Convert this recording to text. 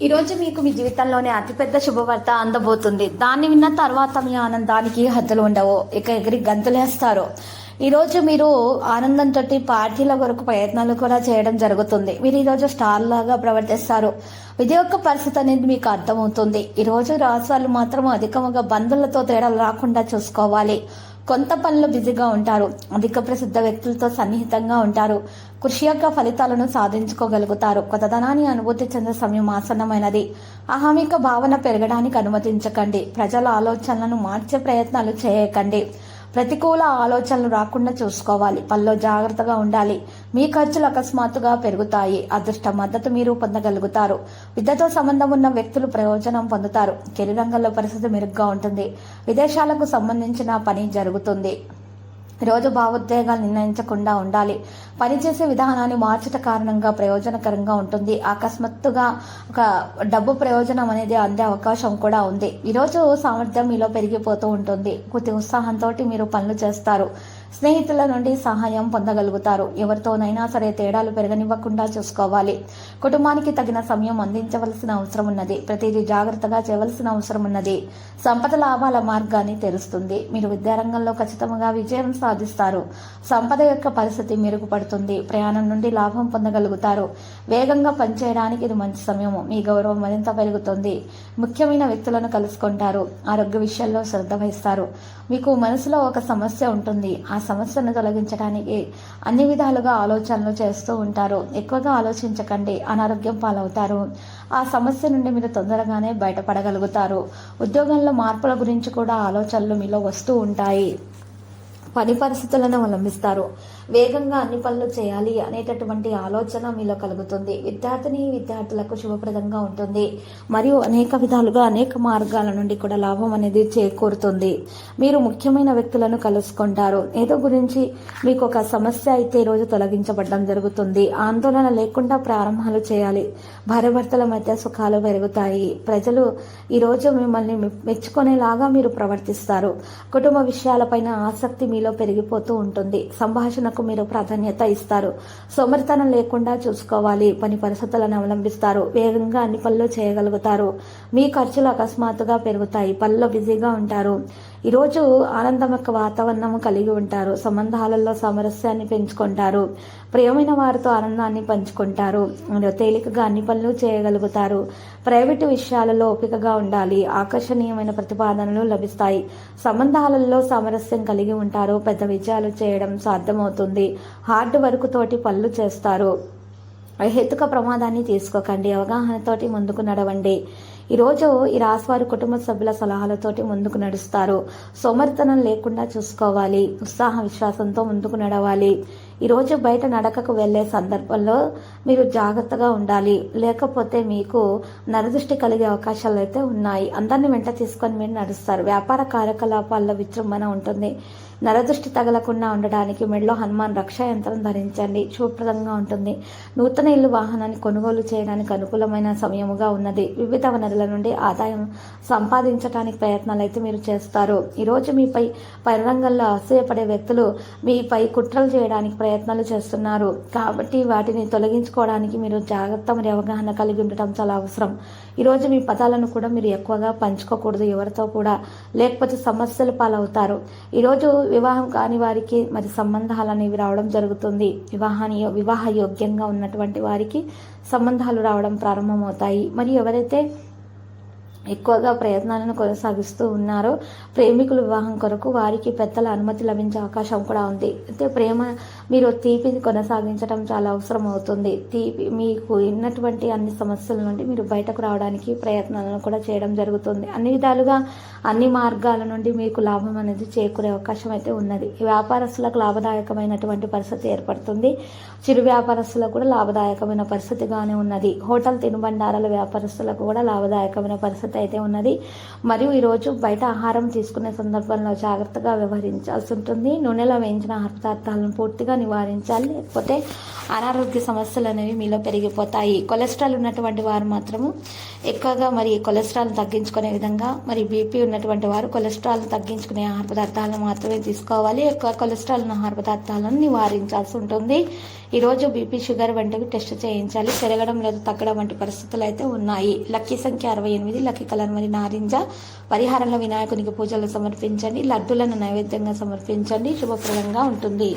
ఈ రోజు మీకు మీ జీవితంలోనే అతిపెద్ద శుభవార్త అందబోతుంది. దాన్ని విన్న తర్వాత మీ ఆనందానికి హద్దులు ఉండవు. ఇక ఎగిరి గంతులేస్తారు. ఈరోజు మీరు ఆనందంతో పార్టీల కొరకు ప్రయత్నాలు కూడా చేయడం జరుగుతుంది. మీరు ఈరోజు స్టార్ లాగా ప్రవర్తిస్తారు. ఇది యొక్క పరిస్థితి అనేది మీకు అర్థమవుతుంది. ఈరోజు రోజు వాళ్ళు మాత్రం అధికంగా బంధువులతో తేడాలు రాకుండా చూసుకోవాలి. కొంత పనులు బిజీగా ఉంటారు. అధిక ప్రసిద్ధ వ్యక్తులతో సన్నిహితంగా ఉంటారు. కృషి యొక్క ఫలితాలను సాధించుకోగలుగుతారు. కొత్తదనాన్ని అనుభూతి చెందే సమయం ఆసన్నమైనది. అహామిక భావన పెరగడానికి అనుమతించకండి. ప్రజల ఆలోచనలను మార్చే ప్రయత్నాలు చేయకండి. ప్రతికూల ఆలోచనలు రాకుండా చూసుకోవాలి. పనిలో జాగ్రత్తగా ఉండాలి. మీ ఖర్చులు అకస్మాత్తుగా పెరుగుతాయి. అదృష్ట మద్దతు మీరు పొందగలుగుతారు. విద్యతో సంబంధం ఉన్న వ్యక్తులు ప్రయోజనం పొందుతారు. కెరీర్ రంగంలో పరిస్థితి మెరుగ్గా ఉంటుంది. విదేశాలకు సంబంధించిన పని జరుగుతుంది. రోజు భావోద్వేగాలు నిర్ణయించకుండా ఉండాలి. పనిచేసే విధానాన్ని మార్చట కారణంగా ప్రయోజనకరంగా ఉంటుంది. అకస్మాత్తుగా ఒక డబ్బు ప్రయోజనం అనేది అందే అవకాశం కూడా ఉంది. ఈరోజు సామర్థ్యం మీలో పెరిగిపోతూ ఉంటుంది. కొద్ది ఉత్సాహంతో మీరు పనులు చేస్తారు. స్నేహితుల నుండి సహాయం పొందగలుగుతారు. ఎవరితోనైనా సరే తేడాలు పెరగనివ్వకుండా చూసుకోవాలి. కుటుంబానికి తగిన సమయం అందించవలసిన అవసరం ఉన్నది. ప్రతిదీ జాగ్రత్తగా చేయవలసిన అవసరం ఉన్నది. సంపద లాభాల మార్గాన్ని తెరుస్తుంది. మీరు విద్యారంగంలో ఖచ్చితంగా విజయం సాధిస్తారు. సంపద యొక్క పరిస్థితి మెరుగుపడుతుంది. ప్రయాణం నుండి లాభం పొందగలుగుతారు. వేగంగా పనిచేయడానికి ఇది మంచి సమయము మీ గౌరవం మరింత పెరుగుతుంది. ముఖ్యమైన వ్యక్తులను కలుసుకుంటారు. ఆరోగ్య విషయాల్లో శ్రద్ధ వహిస్తారు. మీకు మనసులో ఒక సమస్య ఉంటుంది. ఆ సమస్యను తొలగించడానికి అన్ని విధాలుగా ఆలోచనలు చేస్తూ ఉంటారు. ఎక్కువగా ఆలోచించకండి అనారోగ్యం పాలవుతారు. ఆ సమస్య నుండి మీరు తొందరగానే బయటపడగలుగుతారు. ఉద్యోగంలో మార్పుల గురించి కూడా ఆలోచనలు మీలో వస్తూ ఉంటాయి. పని పరిస్థితులను అవలంబిస్తారు. వేగంగా అన్ని పనులు చేయాలి అనేటటువంటి ఆలోచన మీలో కలుగుతుంది. విద్యార్థిని విద్యార్థులకు శుభప్రదంగా ఉంటుంది. మరియు అనేక విధాలుగా అనేక మార్గాల నుండి కూడా లాభం అనేది చేకూరుతుంది. మీరు ముఖ్యమైన వ్యక్తులను కలుసుకుంటారు. ఏదో గురించి మీకు ఒక సమస్య అయితే ఈరోజు తొలగించబడడం జరుగుతుంది. ఆందోళన లేకుండా ప్రారంభాలు చేయాలి. భార్యభర్తల మధ్య సుఖాలు పెరుగుతాయి. ప్రజలు ఈరోజు మిమ్మల్ని మెచ్చుకునేలాగా మీరు ప్రవర్తిస్తారు. కుటుంబ విషయాలపైన ఆసక్తి మీలో పెరిగిపోతూ ఉంటుంది. సంభాషణ సంభాషణకు మీరు ప్రాధాన్యత ఇస్తారు. సోమరితనం లేకుండా చూసుకోవాలి. పని పరిస్థితులను అవలంబిస్తారు. వేగంగా అన్ని పనులు చేయగలుగుతారు. మీ ఖర్చులు అకస్మాత్తుగా పెరుగుతాయి. పనిలో బిజీగా ఉంటారు. ఈరోజు ఆనందం యొక్క వాతావరణం కలిగి ఉంటారు. సంబంధాలలో సామరస్యాన్ని పెంచుకుంటారు. ప్రియమైన వారితో ఆనందాన్ని పంచుకుంటారు. తేలికగా అన్ని పనులు చేయగలుగుతారు. ప్రైవేటు విషయాలలో ఓపికగా ఉండాలి. ఆకర్షణీయమైన ప్రతిపాదనలు లభిస్తాయి. సంబంధాలలో సామరస్యం కలిగి ఉంటారు. పెద్ద విజయాలు చేయడం సాధ్యమవుతుంది. హార్డ్ వర్క్ తోటి పనులు చేస్తారు. హేతుక ప్రమాదాన్ని తీసుకోకండి. అవగాహనతోటి ముందుకు నడవండి. ఈరోజు ఈ రాశివారి కుటుంబ సభ్యుల సలహాలతోటి ముందుకు నడుస్తారు. సోమరితనం లేకుండా చూసుకోవాలి. ఉత్సాహ విశ్వాసంతో ముందుకు నడవాలి. ఈరోజు బయట నడకకు వెళ్ళే సందర్భంలో మీరు జాగ్రత్తగా ఉండాలి. లేకపోతే మీకు నరదృష్టి కలిగే అవకాశాలు అయితే ఉన్నాయి. అందరిని వెంట తీసుకొని మీరు నడుస్తారు. వ్యాపార కార్యకలాపాల్లో విజృంభణ ఉంటుంది. నరదృష్టి తగలకుండా ఉండడానికి మెడలో హనుమాన్ రక్షా యంత్రం ధరించండి. శుభప్రదంగా ఉంటుంది. నూతన ఇల్లు వాహనాన్ని కొనుగోలు చేయడానికి అనుకూలమైన సమయముగా ఉన్నది. వివిధ వనరుల నుండి ఆదాయం సంపాదించడానికి ప్రయత్నాలు అయితే మీరు చేస్తారు. ఈరోజు మీపై పరిరంగంలో అసూయపడే వ్యక్తులు మీపై కుట్రలు చేయడానికి ప్రయత్నాలు చేస్తున్నారు. కాబట్టి వాటిని తొలగించుకోవడానికి మీరు జాగ్రత్త మరియు అవగాహన కలిగి ఉండటం చాలా అవసరం. ఈరోజు మీ పదాలను కూడా మీరు ఎక్కువగా పంచుకోకూడదు ఎవరితో కూడా. లేకపోతే సమస్యలు పాలవుతారు. ఈరోజు వివాహం కాని వారికి మరి సంబంధాలు అనేవి రావడం జరుగుతుంది. వివాహాన్ని వివాహ యోగ్యంగా ఉన్నటువంటి వారికి సంబంధాలు రావడం ప్రారంభమవుతాయి. మరియు ఎవరైతే ఎక్కువగా ప్రయత్నాలను కొనసాగిస్తూ ఉన్నారో ప్రేమికుల వివాహం కొరకు వారికి పెద్దల అనుమతి లభించే అవకాశం కూడా ఉంది. అయితే ప్రేమ మీరు తీపిని కొనసాగించడం చాలా అవసరం అవుతుంది తీపి మీకు ఉన్నటువంటి అన్ని సమస్యల నుండి మీరు బయటకు రావడానికి ప్రయత్నాలను కూడా చేయడం జరుగుతుంది. అన్ని విధాలుగా అన్ని మార్గాల నుండి మీకు లాభం అనేది చేకూరే అవకాశం అయితే ఉన్నది. వ్యాపారస్తులకు లాభదాయకమైనటువంటి పరిస్థితి ఏర్పడుతుంది. చిరు వ్యాపారస్తులకు కూడా లాభదాయకమైన పరిస్థితిగానే ఉన్నది. హోటల్ తినుబండారాల వ్యాపారస్తులకు కూడా లాభదాయకమైన పరిస్థితి అయితే ఉన్నది. మరియు ఈరోజు బయట ఆహారం తీసుకునే సందర్భంలో జాగ్రత్తగా వ్యవహరించాల్సి ఉంటుంది. నూనెలో వేయించిన ఆహార పదార్థాలను పూర్తిగా నివారించాలి. లేకపోతే అనారోగ్య సమస్యలు అనేవి మీలో పెరిగిపోతాయి. కొలెస్ట్రాల్ ఉన్నటువంటి వారు మాత్రము ఎక్కువగా మరి కొలెస్ట్రాల్ తగ్గించుకునే విధంగా మరి బీపీ ఉన్నటువంటి వారు కొలెస్ట్రాల్ తగ్గించుకునే ఆహార పదార్థాలను మాత్రమే తీసుకోవాలి. ఎక్కువ కొలెస్ట్రాల్ ఉన్న ఆహార పదార్థాలను నివారించాల్సి ఉంటుంది. ఈరోజు బీపీ షుగర్ వంటివి టెస్ట్ చేయించాలి. పెరగడం లేదా తగ్గడం వంటి పరిస్థితులు అయితే ఉన్నాయి. లక్కీ సంఖ్య అరవై ఎనిమిది లక్కీ కలర్ మరి నారింజ. పరిహారంలో వినాయకునికి పూజలు సమర్పించండి. లడ్డులను నైవేద్యంగా సమర్పించండి. శుభప్రదంగా ఉంటుంది.